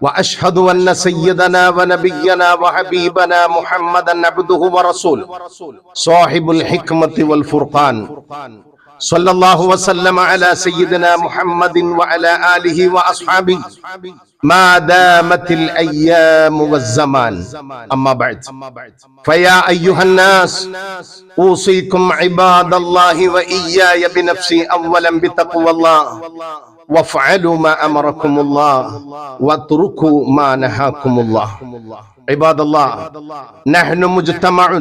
وأشهد أن سيدنا ونبينا وحبيبنا محمدا عبده ورسوله. صاحب الحكمة والفرقان. صلى الله وسلم على سيدنا محمد وعلى آله وأصحابه. ما دامت الأيام والزمان. أما بعد. فيا أيها الناس أوصيكم عباد الله وإياي بنفسي اولا بتقوى الله. وافعلوا ما أمركم الله واتركوا ما نهاكم الله. عباد الله نحن مجتمع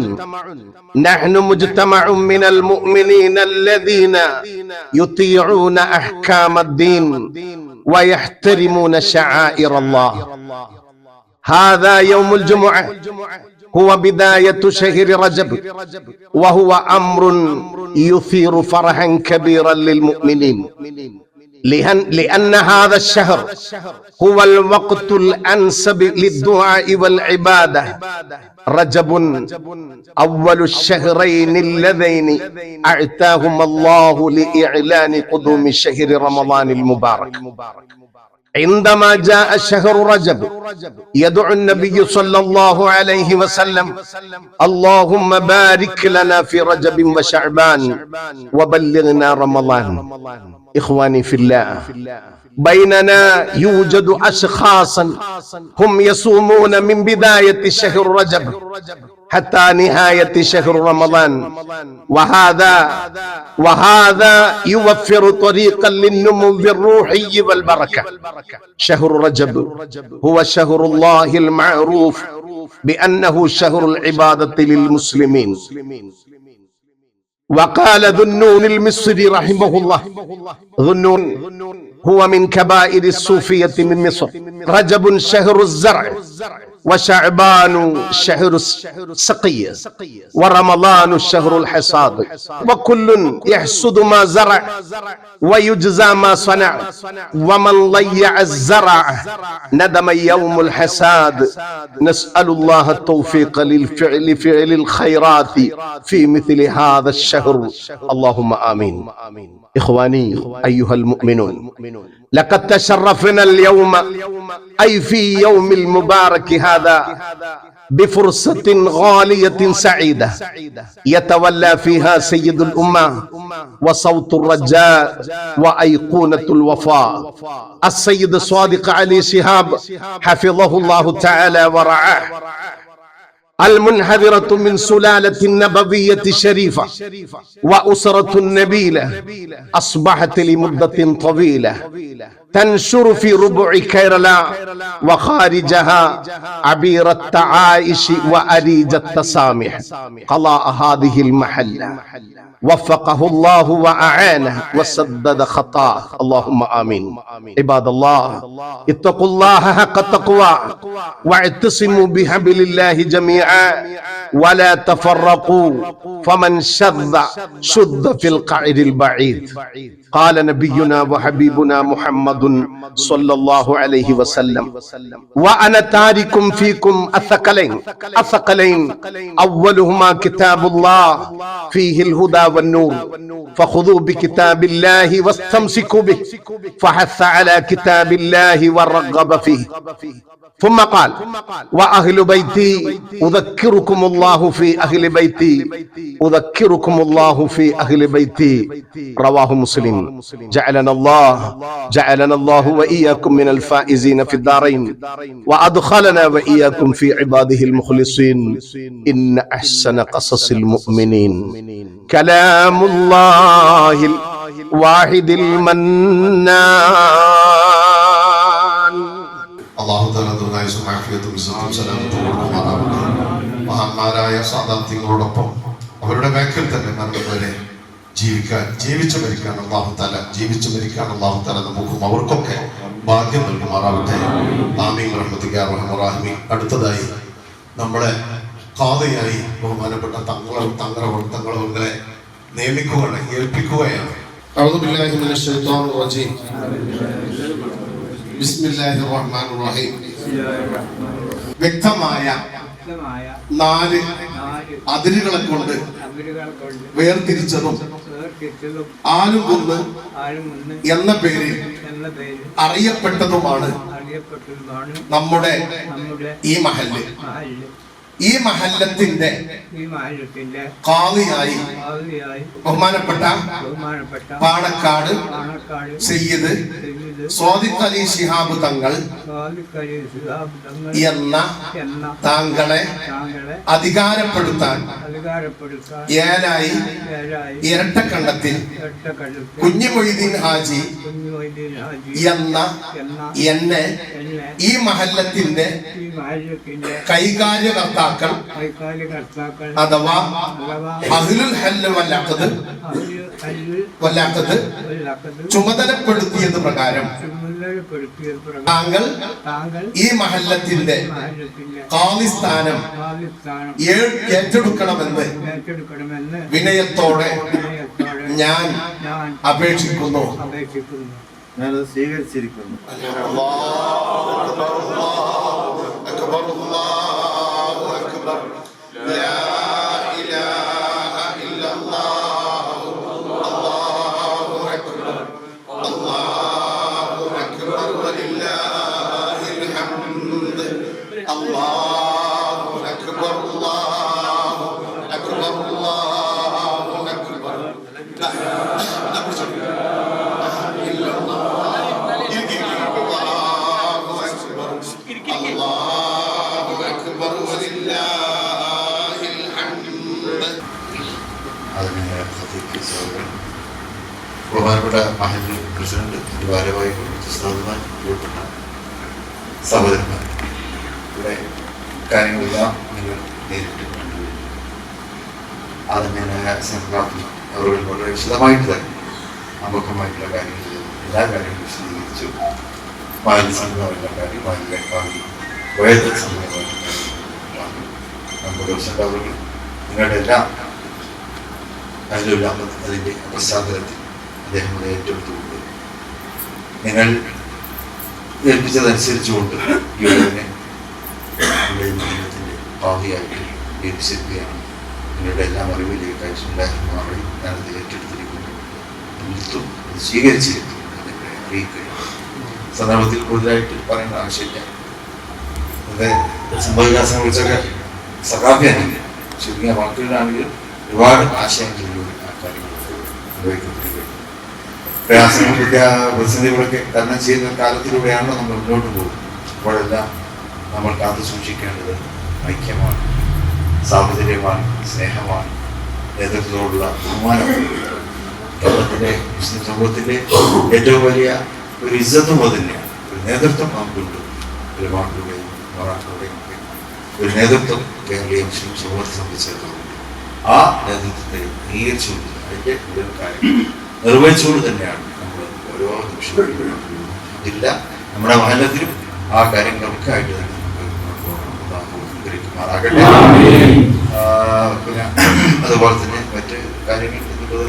نحن مجتمع من المؤمنين الذين يطيعون أحكام الدين ويحترمون شعائر الله. هذا يوم الجمعة هو بداية شهر رجب وهو أمر يثير فرحا كبيرا للمؤمنين. لأن, لأن هذا الشهر هو الوقت الأنسب للدعاء والعبادة. رجب أول الشهرين اللذين أعتاهما الله لإعلان قدوم شهر رمضان المبارك. عندما جاء شهر رجب يدعو النبي صلى الله عليه وسلم اللهم بارك لنا في رجب وشعبان وبلغنا رمضان إخواني في الله بيننا يوجد أشخاصا هم يصومون من بداية شهر رجب حتى نهاية شهر رمضان. وهذا وهذا يوفر طريقا للنمو الروحي والبركة. شهر رجب هو شهر الله المعروف بأنه شهر العبادة للمسلمين. وقال ذو النون المصري رحمه الله ذو النون هو من كبائر الصوفية من مصر. رجب شهر الزرع. وشعبان شهر السقي ورمضان الشهر الحصاد. وكل يحصد ما زرع ويجزى ما صنع. ومن ضيع الزرع ندم يوم الحساد. نسأل الله التوفيق للفعل فعل الخيرات في مثل هذا الشهر. اللهم آمين. إخواني أيها المؤمنون. لقد تشرفنا اليوم أي في يوم المبارك هذا بفرصة غالية سعيدة يتولى فيها سيد الأمة وصوت الرجاء وأيقونة الوفاء. السيد الصادق علي شهاب حفظه الله تعالى ورعاه. المنحدرة من سلالة النبوية الشريفة وأسرة نبيلة أصبحت لمدة طويلة تنشر في ربع كيرلا وخارجها عبير التعايش وأريج التسامح قضاء هذه المحلة. وفقه الله وأعانه وسدد خطاه. اللهم آمين. عباد الله اتقوا الله حق التقوى واعتصموا بحبل الله جميعا ولا تفرقوا فمن شذ شذ في القعر البعيد. قال نبينا وحبيبنا محمد صلى الله عليه وسلم وأنا تارك فيكم الثقلين. الثقلين أولهما كتاب الله فيه الهدى والنور فخذوا بكتاب الله واستمسكوا به فحث على كتاب الله ورغب فيه. ثم قال وأهل بيتي أذكركم الله في أهل بيتي أذكركم الله في أهل بيتي. رواه مسلم. جعلنا الله جعلنا الله وإياكم من الفائزين في الدارين وأدخلنا وإياكم في عباده المخلصين. إن أحسن قصص المؤمنين. كلام الله الواحد المنان അള്ളാഹു തല ദുർഗായുസും ആഫിയത്തും ഇസ്സത്തും സലാമത്തും കൊടുക്കുമാറാവട്ടെ മഹാന്മാരായ സാധാർത്ഥ്യങ്ങളോടൊപ്പം അവരുടെ മേഖൽ തന്നെ മരണം വരെ ജീവിക്കാൻ ജീവിച്ചു മരിക്കാൻ അള്ളാഹു തല ജീവിച്ചു മരിക്കാൻ അള്ളാഹു തല നമുക്കും അവർക്കൊക്കെ ഭാഗ്യം നൽകുമാറാവട്ടെ ആമീൻ റഹ്മത്തിക്ക് റഹ്മറാഹിമി അടുത്തതായി നമ്മളെ കാതയായി ബഹുമാനപ്പെട്ട തങ്ങള തങ്ങളെ തങ്ങളെ നിയമിക്കുകയാണ് ഏൽപ്പിക്കുകയാണ് أعوذ بالله من الشيطان الرجيم بسم الله الرحمن الرحيم വ്യക്തമായ വ്യക്തമായ നാല് നാല് അതിരുകളെ കൊണ്ട് അവരുകൾ കൊണ്ട് വേർതിരിച്ചതും വേർതിരിച്ചതും ആലുകുന്ന് ആരും മുന്ന് എന്ന പേരിൽ എന്ന പേരിൽ അറിയപ്പെട്ടതുമാണ് അറിയപ്പെട്ടതുമാണ് നമ്മുടെ നമ്മുടെ ഈ മഹല്ല് മഹല്ല് ഈ മഹല്ലത്തിന്റെ കാളിയായി ബഹുമാനപ്പെട്ട പാണക്കാട് സയ്യിദ് സ്വാദിഖ് അലി ശിഹാബ് തങ്ങൾ എന്ന താങ്കളെ അധികാരപ്പെടുത്താൻ ഏലായി ഇരട്ടക്കണ്ടത്തിൽ കുഞ്ഞു മൊയ്തീൻ ഹാജി കുഞ്ഞുമൊയ്തീൻ ഹാജി എന്ന എന്ന ഈ മഹല്ലത്തിന്റെ കൈകാര്യകർത്താക്കൾ അഥവാ അഥവാ അഹ്ലുൽ ഹല്ല് വല്ലാത്തത് വല്ലാത്തത് ചുമതലപ്പെടുത്തിയത് പ്രകാരം താങ്കൾ താങ്കൾ ഈ മഹല്ലത്തിന്റെ ഏ- ഏറ്റെടുക്കണമെന്ന് ഏറ്റെടുക്കണമെന്ന് വിനയത്തോടെ ഞാൻ അപേക്ഷിക്കുന്നു. ഞാനത് സ്വീകരിച്ചിരിക്കുന്നു. അതിനെ ബഹുമാനപ്പെട്ട മഹേന്ദ്ര പ്രസിഡന്റ് ഭാരവാഹി ഉസ്താദുമാർ പ്രിയപ്പെട്ട സഹോദരന്മാർ ഇവിടെ കാര്യങ്ങളെല്ലാം നിങ്ങൾ നേരിട്ട് കണ്ടു. അതിന്റെതായ സംഘാത്തി അവരോട് വളരെ വിശദമായിട്ട് തന്നെ അമുഖമായിട്ടുള്ള കാര്യങ്ങൾ എല്ലാ കാര്യങ്ങളും വിശദീകരിച്ചു. മാലിന്യ സംഘടനയുള്ള കാര്യം മാലിന്യ ഭാവി വേദ സംഘടനമായിട്ടുള്ള കാര്യം നമ്മുടെ നിങ്ങളുടെ എല്ലാം അതിലുള്ള അതിന്റെ പശ്ചാത്തലത്തിൽ അദ്ദേഹം ഏറ്റെടുത്തുകൊണ്ട് ഞങ്ങൾ ഏൽപ്പിച്ചതനുസരിച്ചുകൊണ്ട് ജീവിതത്തിന്റെ ഭാവിയായിട്ട് ഏൽപ്പിച്ചിരിക്കുകയാണ്. നിങ്ങളുടെ എല്ലാം അറിവിലേക്ക് അയച്ചുണ്ടായിരുന്നവരെ ഞാനത് ഏറ്റെടുത്തിരിക്കുന്നു. സ്വീകരിച്ചിരിക്കുന്നു നിങ്ങളെ സന്ദർഭത്തിൽ കൂടുതലായിട്ട് പറയേണ്ട ആവശ്യമില്ല. അതെ സംഭവവികാസങ്ങളെ കുറിച്ചൊക്കെ സഖാഫ്യാനില്ല ചുരുങ്ങിയ ഒരുപാട് ആശയങ്ങളിലൂടെ ആ പ്രയാസങ്ങൾ പ്രതിസന്ധികളൊക്കെ തരണം ചെയ്യുന്ന കാലത്തിലൂടെയാണല്ലോ നമ്മൾ മുന്നോട്ട് പോകുന്നത്. അപ്പോഴെല്ലാം നമ്മൾ കാത്തു സൂക്ഷിക്കേണ്ടത് ഐക്യമാണ് സാഹചര്യമാണ് സ്നേഹമാണ് നേതൃത്വത്തോടുള്ള ബഹുമാനമാണ്. കേരളത്തിലെ മുസ്ലിം സമൂഹത്തിന്റെ ഏറ്റവും വലിയ ഒരു ഇജ്ജത്തും തന്നെയാണ്. ഒരു നേതൃത്വം നമുക്കുണ്ട്. ഒരു വാക്കുകളുടെയും മറാഠകളുടെയും ഒക്കെ ഒരു നേതൃത്വം കേരളീയ മുസ്ലിം സമൂഹത്തെ സംബന്ധിച്ചിടത്തോളം ആ നേതൃത്വത്തെ അംഗീകരിച്ചുകൊണ്ട് അതിന്റെ മുഴുവൻ കാര്യം നിർവഹിച്ചുകൊണ്ട് തന്നെയാണ് നമ്മൾ ഓരോ നിമിഷവും ഇല്ല. നമ്മുടെ വാഹനത്തിലും ആ കാര്യങ്ങളൊക്കെ ആയിട്ട് തന്നെ ആ, പിന്നെ അതുപോലെ തന്നെ മറ്റ് കാര്യങ്ങൾ എന്നുള്ളത്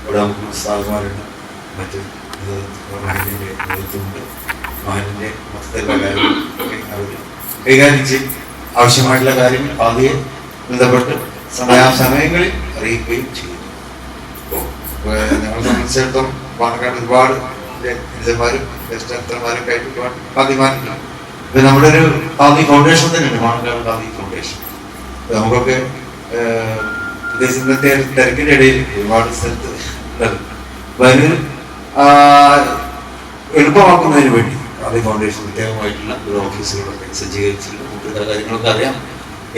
ഇവിടെ നമുക്ക് ഉസ്താദുമാരുണ്ട് മറ്റ് മഹലിന്റെ നേതൃത്വമുണ്ട് മഹലിന്റെ മൊത്തത്തിലുള്ള കാര്യങ്ങൾ അവർ കൈകാര്യം ചെയ്യും. ആവശ്യമായിട്ടുള്ള കാര്യങ്ങൾ ആദ്യം ബന്ധപ്പെട്ട് സമയാസമയങ്ങളിൽ അറിയിക്കുകയും അപ്പോൾ ഞങ്ങളെ സംബന്ധിച്ചിടത്തോളം ഒരുപാട് അനുജന്മാരും ജ്യേഷ്ഠന്മാരൊക്കെ ആയിട്ട് ഒരുപാട് കാന്തിമാരുണ്ട് ഇത് നമ്മുടെ ഒരു പാതി ഫൗണ്ടേഷൻ തന്നെയുണ്ട് പാലക്കാട് പാതി ഫൗണ്ടേഷൻ നമുക്കൊക്കെ വിദേശത്തെ തിരക്കിന്റെ ഇടയിൽ ഒരുപാട് സ്ഥലത്ത് അപ്പൊ എളുപ്പമാക്കുന്നതിന് വേണ്ടി പാതി ഫൗണ്ടേഷൻ പ്രത്യേകമായിട്ടുള്ള ഒരു ഓഫീസുകളൊക്കെ സജ്ജീകരിച്ചിട്ടുണ്ട്. കൂടുതൽ കാര്യങ്ങളൊക്കെ അറിയാം.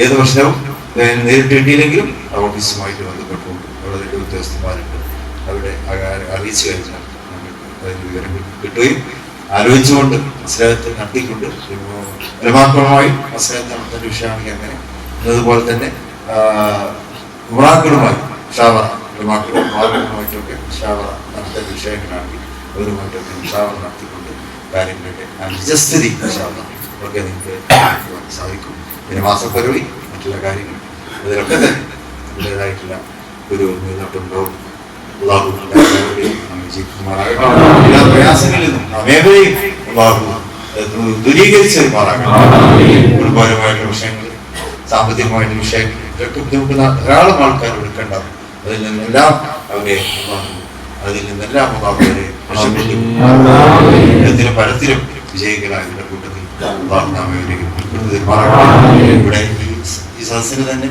ഏത് പ്രശ്നവും നേരിട്ടിട്ടില്ലെങ്കിലും ആ ഓഫീസുമായിട്ട് ബന്ധപ്പെട്ടുകൊണ്ട് വളരെ ഉദ്യോഗസ്ഥന്മാരുണ്ട്. അവിടെ അറിയിച്ചു കഴിഞ്ഞാൽ കിട്ടുകയും ആലോചിച്ചുകൊണ്ട് മത്സരത്തെ നടത്തിക്കൊണ്ട് പരമാത്മമായി അസ്നേഹത്തെ നടത്തേണ്ട വിഷയമാണെങ്കിൽ അങ്ങനെ. അതുപോലെ തന്നെ യുവാക്കളുമായി ഷാവറ യുവാക്കളുമായിട്ടൊക്കെ മാർഗങ്ങളുമായിട്ടൊക്കെ ഷാവറ നടത്തേണ്ട വിഷയങ്ങളാണെങ്കിൽ അവരുമായിട്ടൊക്കെ ഷാവറ നടത്തിക്കൊണ്ട് കാര്യങ്ങളുടെ നിജസ്ഥിതി ഒക്കെ നിങ്ങൾക്ക് നടത്തുവാൻ സാധിക്കും. പിന്നെ മാസപ്പരവി മറ്റുള്ള കാര്യങ്ങൾ. അതിലൊക്കെ തന്നെ അതിന്റെതായിട്ടുള്ള ഒരു മേലോട്ടുണ്ടാവും കുടുംബപരമായിട്ടുള്ള വിഷയങ്ങൾ സാമ്പത്തികമായിട്ടുള്ള വിഷയങ്ങൾ ഇതൊക്കെ ബുദ്ധിമുട്ടുന്ന ധാരാളം ആൾക്കാർ എടുക്കേണ്ടാവും അതിൽ നിന്നെല്ലാം അവരെ അതിൽ നിന്നെല്ലാം അവരെ ഇടത്തിലും പരത്തിലും വിജയികളായുള്ള കൂട്ടത്തിൽ. ഇവിടെ ഈ സദസ്സിന് തന്നെ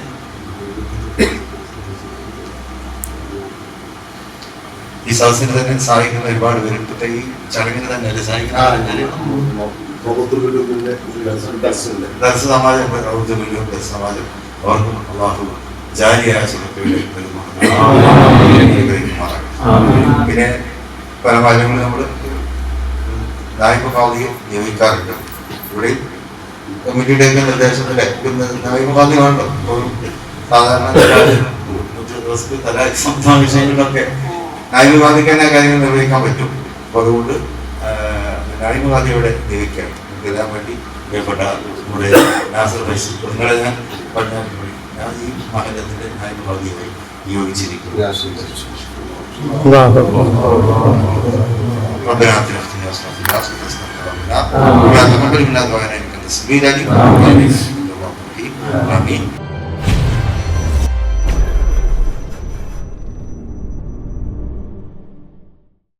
ഈ സദസ്സിൽ തന്നെ സഹായിക്കുന്ന ഒരുപാട് പേര് ഇപ്പോഴത്തെ ഈ ചടങ്ങിന് തന്നെ അല്ലേ സഹായിക്കുന്ന സമാജം അവർക്കും അള്ളാഹു സുഹൃത്തുക്കളെ പിന്നെ പല കാര്യങ്ങളും നമ്മൾ നായിക പാതിയെ നിയമിക്കാറുണ്ട്. ഇവിടെ കമ്മിറ്റിയുടെ ഒക്കെ നിർദ്ദേശത്തിലെ നായിക ഒരു സാധാരണ പല സംസ്ഥാന വിഷയങ്ങളിലൊക്കെ നായികവാദിക്ക് തന്നെ കാര്യങ്ങൾ നിർവഹിക്കാൻ പറ്റും അപ്പൊ അതുകൊണ്ട് നായികവാദിയോടെ നിയമിക്കാൻ ഇതെല്ലാം വേണ്ടി പ്രിയപ്പെട്ട നമ്മുടെ നാസർ ഫൈസി നിങ്ങളെ ഞാൻ പറഞ്ഞാൽ മതി. ഞാൻ ഈ മഹലത്തിന്റെ നായികവാദിയായി നിയോഗിച്ചിരിക്കുന്നു ربنا اتنا في الدنيا حسنه وفي الاخره حسنه وقنا عذاب النار ولا تقبل منا دعاءنا انك انت السميع العليم امين